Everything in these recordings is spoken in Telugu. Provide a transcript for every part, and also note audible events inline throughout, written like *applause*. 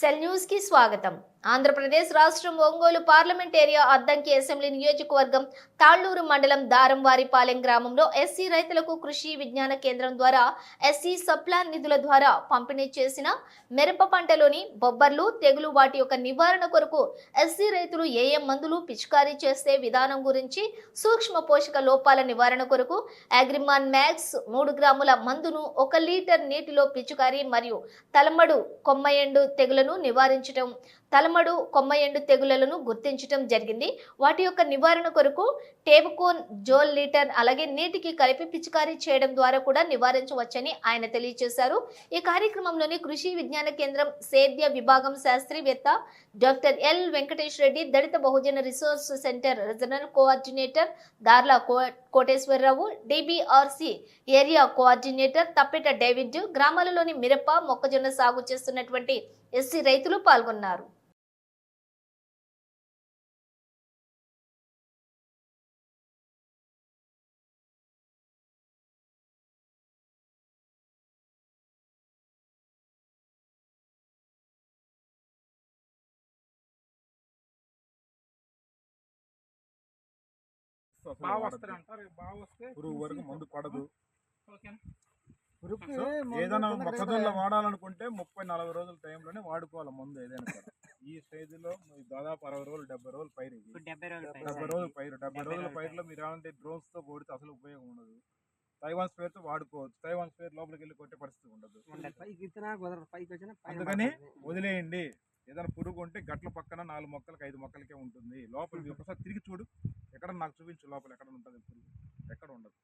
సెల్ న్యూస్కి స్వాగతం. ఆంధ్రప్రదేశ్ రాష్ట్రం Ongole parliament area Addanki assembly నియోజకవర్గం తాళ్ళూరు మండలం దారంవారిపాలెం గ్రామంలో ఎస్సీ రైతులకు కృషి విజ్ఞాన కేంద్రం ద్వారా ఎస్సీ సప్లాన్ నిధుల ద్వారా పంపిణీ చేసిన మిరప పంటలోని బొబ్బర్లు తెగులు వాటి యొక్క నివారణ కొరకు ఎస్సీ రైతులు ఏ ఏ మందులు పిచికారీ చేసే విధానం గురించి సూక్ష్మ పోషక లోపాల నివారణ కొరకు అగ్రిమాన్ మ్యాక్స్ మూడు గ్రాముల మందును ఒక లీటర్ నీటిలో పిచికారీ మరియు తలమడు కొమ్మయండు తెగులను నివారించటం తలమడు కొమ్మయండు తెగులను గుర్తించటం జరిగింది. వాటి యొక్క నివారణ కొరకు టేబుకోన్ జోల్ లీటర్ అలాగే నీటికి కలిపి పిచికారీ చేయడం ద్వారా కూడా నివారించవచ్చని ఆయన తెలియజేశారు. ఈ కార్యక్రమంలోని కృషి విజ్ఞాన కేంద్రం సేద్య విభాగం శాస్త్రవేత్త doctor L Venkatesh Reddy Dalit Bahujan resource centre regional coordinator Darla కో- Koteswararao DBRC area coordinator Tappeta David గ్రామాలలోని మిరప మొక్కజొన్న సాగు చేస్తున్నటువంటి ఎస్సీ రైతులు పాల్గొన్నారు. బాగా వస్తారు అంటారు బాగా వస్తే పురుగు వరకు మందు పడదు. సో ఏదైనా మొక్కజొన్న వాడాలనుకుంటే ముప్పై నలభై రోజుల టైంలోనే వాడుకోవాలి మందు ఏదైనా ఈ స్టేజ్లో దాదాపు అరవై రోజులు డెబ్బై రోజులు పైరు డెబ్బై రోజులు పైన డెబ్బై రోజులు పైరు డెబ్బై రోజుల పైరులో మీరు ఏమంటే డ్రోన్స్తో కొడితే అసలు ఉపయోగం ఉండదు. తైవాన్ స్పేర్తో వాడుకోవచ్చు. తైవాన్ స్పేర్ లోపలికి వెళ్ళి కొట్టే పరిస్థితి ఉండదు. అందుకని. వదిలేయండి. ఏదైనా పురుగు ఉంటే గట్ల పక్కన నాలుగు మొక్కలకి ఐదు మొక్కలకే ఉంటుంది. లోపలికి *laughs* ఒకసారి తిరిగి చూడు. ఎక్కడ నాకు చూపించు లోపల ఎక్కడ ఉంటుంది పురుగు? ఎక్కడ ఉండదు.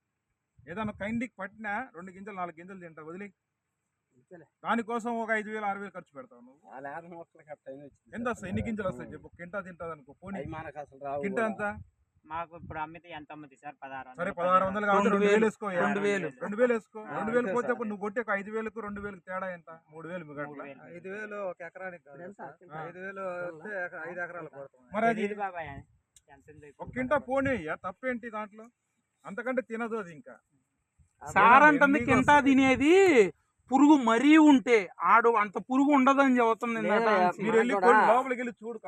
ఏదైనా కైండికి పట్టినా రెండు గింజలు నాలుగు గింజలు తింటారు వదిలే. దానికోసం ఒక ఐదు వేలు ఆరు వేలు ఖర్చు పెడతావు నువ్వు. ఎంత వస్తాయి? ఎన్ని గింజలు వస్తాయి చెప్పు. కింటా తింటుంది అనుకో పోనీ. కింటా. ఎంత? మాకు ఇప్పుడు అమ్మితే ఎంత అమ్ముతుంది సార్? పదహారు సరే వందలు, పదహారు వందలు కావాలి రెండు వేలు వేసుకో. రెండు వేలు. రెండు వేలు వేసుకో. రెండు వేలు అంతే పోతే. అప్పుడు నువ్వు కొట్టే ఒక ఐదు వేలకు రెండు వేలకు తేడా ఎంత? మూడు వేలు మిగట్ల. ఐదు వేలు ఒక ఎకరానికి? ఐదు వేలు ఐదు ఎకరాలు పడుతుంది. మరి అది బాబాయ్. ఒక కింటా పోనీ తప్పేంటి దాంట్లో? అంతకంటే తినదు అది ఇంకా. సార్ అంటుంది ఎన్ని కింద? తినేది పురుగు మరీ ఉంటే ఆడు అంత పురుగు ఉండదని చెబుతుంది. మీరు వెళ్ళి లోపలికి వెళ్ళి చూడు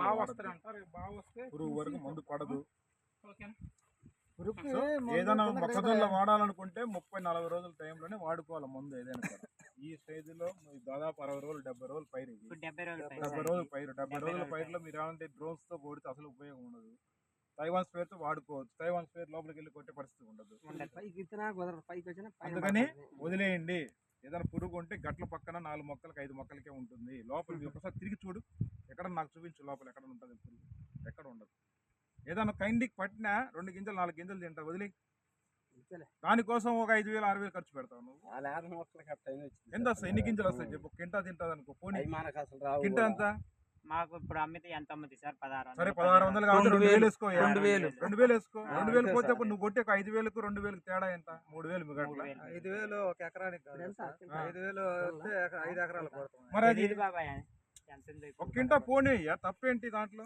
బాగా బాగా వస్తే పురుగు వరకు మందు పడదు. ఏదైనా మొక్కజొన్న వాడాలనుకుంటే ముప్పై నలభై రోజుల టైంలోనే వాడుకోవాలి మందు ఏదైనా ఈ స్టేజ్లో దాదాపు అరవై రోజులు డెబ్బై రోజులు పైరు డెబ్బై రోజులు. పైరు డెబ్బై రోజులు పైరులో మీరు ఏమంటే డ్రోన్స్తో కొడితే అసలు ఉపయోగం ఉండదు. తైవాన్ స్పేర్తో వాడుకోవచ్చు. తైవాన్ స్పేర్ లోపలికి వెళ్ళి కొట్టే పరిస్థితి ఉండదు. అందుకని. వదిలేయండి. ఏదైనా పురుగు ఉంటే గట్ల పక్కన నాలుగు మొక్కలకి ఐదు మొక్కలకే ఉంటుంది. లోపలికి ఒకసారి తిరిగి చూడు. ఎక్కడ నాకు చూపించు లోపల ఎక్కడ ఉంటుంది పురుగు. ఎక్కడ ఉండదు. ఏదైనా కైండికి పట్టినా రెండు గింజలు నాలుగు గింజలు తింటారు వదిలే. దానికోసం ఒక ఐదు వేలు ఆరు వేలు ఖర్చు పెడతావు నువ్వు. ఎంత వస్తాయి? ఎన్ని గింజలు వస్తాయి చెప్పు. కింటా తింటుంది అనుకో పోనీ. కింటా కూడా. మాకు ఇప్పుడు అమ్మితే ఎంత అమ్ముతుంది సార్ పదహారు వందలు, సరే పదహారు వందలు కావాలి రెండు వేలు. వేసుకో. రెండు వేలు. రెండు వేలు వేసుకో రెండు వేలు పోతే నువ్వు కొట్టే ఒక ఐదు వేలకు రెండు వేలకు తేడా ఎంత మూడు వేలు వేలు. ఐదు వేలు ఒక ఎకరానికి? ఐదు వేలు ఐదు ఎకరాలు పడుతుంది మరి అది బాబాయ్ కింటా తప్పేంటి దాంట్లో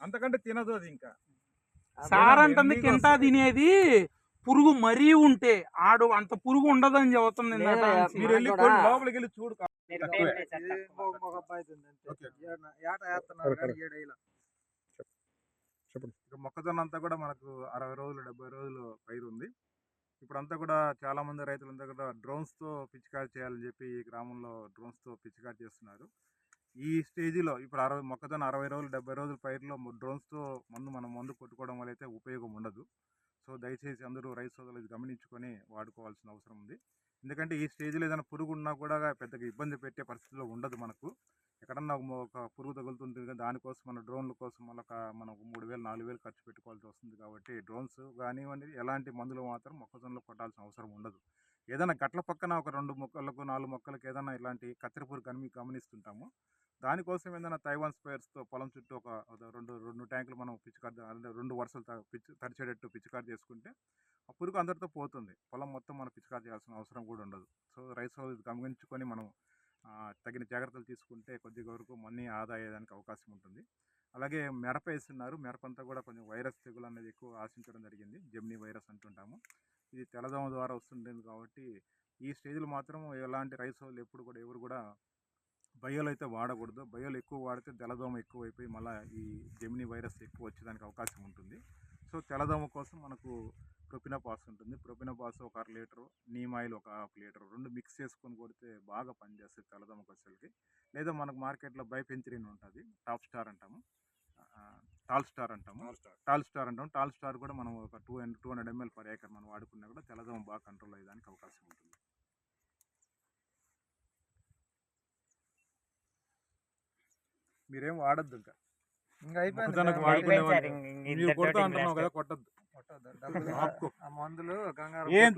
అంతకంటే తినదు అది ఇంకా సార్ అంటుంది వస్తాయి? తినేది పురుగు మరీ ఉంటే ఆడు అంత పురుగు ఉండదని చెబుతుంది. మీరు వెళ్ళి లోపలికి వెళ్ళి చూడు ఇక మొక్కజొన్న అంతా. కూడా మనకు అరవై రోజులు డెబ్బై రోజులు పైరు ఉంది. ఇప్పుడు అంతా కూడా చాలా మంది రైతులంతా కూడా drones తో పిచికారి చేయాలని చెప్పి ఈ గ్రామంలో drones తో పిచికారి చేస్తున్నారు. ఈ స్టేజిలో ఇప్పుడు అరవై మొక్కజొన్న అరవై రోజులు డెబ్బై రోజుల పైరులో drones తో మందు మనం మందు కొట్టుకోవడం వల్ల అయితే ఉపయోగం ఉండదు. సో దయచేసి అందరూ రైతు సోదరులు గమనించుకొని వాడుకోవాల్సిన అవసరం ఉంది. ఎందుకంటే ఈ స్టేజ్లో ఏదైనా పురుగు ఉన్నా కూడా పెద్దగా ఇబ్బంది పెట్టే పరిస్థితిలో ఉండదు మనకు. ఎక్కడన్నా ఒక పురుగు తగులుతుంటుంది దానికోసం మన డ్రోన్ల కోసం మళ్ళీ ఒక మనం మూడు వేలు నాలుగు వేలు ఖర్చు పెట్టుకోవాల్సి వస్తుంది కాబట్టి డ్రోన్స్ కానివ్వండి ఎలాంటి మందులు మాత్రం మొక్కజొన్నలో కొట్టాల్సిన అవసరం ఉండదు. ఏదైనా గట్ల పక్కన ఒక రెండు మొక్కలకు నాలుగు మొక్కలకు ఏదైనా ఇలాంటి కత్తెర పురుగు కనిమి గమనిస్తుంటాము. దానికోసం ఏదైనా తైవాన్ స్పేర్స్తో పొలం చుట్టూ ఒక రెండు రెండు ట్యాంకులు మనం పిచ్చికారు అంటే రెండు వరుసలు త- పిచ్చి తడిచేటట్టు పిచికారి చేసుకుంటే ఆ పురుగు అందరితో పోతుంది. పొలం మొత్తం మనం పిచికారి చేయాల్సిన అవసరం కూడా ఉండదు. సో రైస్ సోదరులు గమనించుకొని మనం తగిన జాగ్రత్తలు తీసుకుంటే కొద్దిగా వరకు మనీ ఆదా అయ్యేదానికి అవకాశం ఉంటుంది. అలాగే మిరప వేస్తున్నారు. మిరప అంతా కూడా కొంచెం వైరస్ తెగులు అనేది ఎక్కువ ఆశించడం జరిగింది. జెమ్ని వైరస్ అంటుంటాము. ఇది తెల్లదోమ ద్వారా వస్తుంటుంది కాబట్టి ఈ స్టేజ్లో మాత్రం ఎలాంటి రైస్ సోదరులు ఎప్పుడు కూడా ఎవరు కూడా బయోలు అయితే వాడకూడదు. బయోలు ఎక్కువ వాడితే తెల్లదోమ ఎక్కువ అయిపోయి మళ్ళీ ఈ జెమిని వైరస్ ఎక్కువ వచ్చేదానికి అవకాశం ఉంటుంది. సో తెల్లదోమ కోసం మనకు ప్రొపినపాస్ ఉంటుంది. ప్రొపినపాస్ ఒక అర లీటరు నీమ్ ఆయిల్ ఒక హాఫ్ లీటర్ రెండు మిక్స్ చేసుకొని కొడితే బాగా పనిచేస్తుంది తెల్లదోమ కసలకి. లేదా మనకు మార్కెట్లో బైపెంత్రిన్ ఉంటుంది. టాప్ స్టార్ అంటాము. టాల్ స్టార్ అంటాము. టాల్ స్టార్ అంటాము. టాల్ స్టార్ కూడా మనం ఒక two hundred two hundred ML per acre మనం వాడుకున్నా కూడా తెల్లదోమ బాగా కంట్రోల్ అయ్యేదానికి అవకాశం ఉంటుంది. మీరేం వాడద్దు ఇంకా. ఇంకా అయిపోయింది మీరు కొడతా అంటున్నావు కదా కొట్టద్దు. కొట్టొద్దు. ఆ మందులు కంగారు ఏం